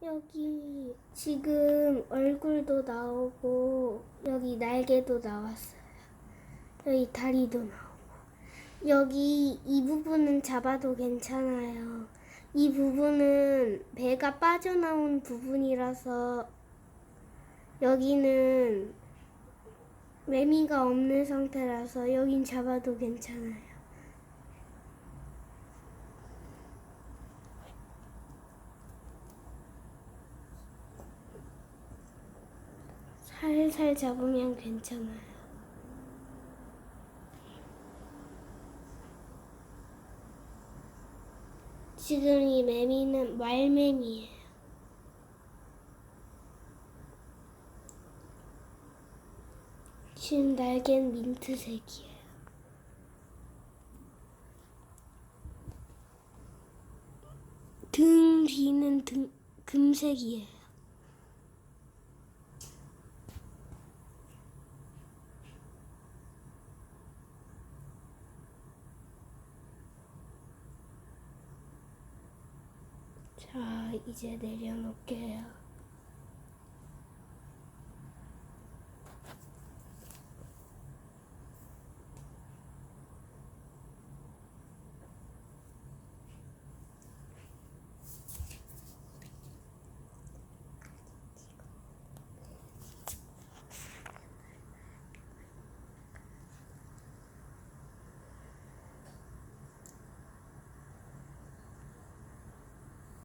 여기 지금 얼굴도 나오고 여기 날개도 나왔어요. 여기 다리도 나오고 여기 이 부분은 잡아도 괜찮아요. 이 부분은 배가 빠져나온 부분이라서 여기는 매미가 없는 상태라서 여긴 잡아도 괜찮아요. 살살 잡으면 괜찮아요. 지금 이 매미는 말매미예요. 지금 날개는 민트색이에요. 등 뒤는 등, 금색이에요. 자, 이제 내려놓을게요.